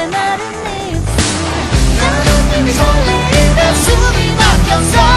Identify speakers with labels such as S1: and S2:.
S1: 내 마른 입술 나는 이미 설레는 숨이 막혔어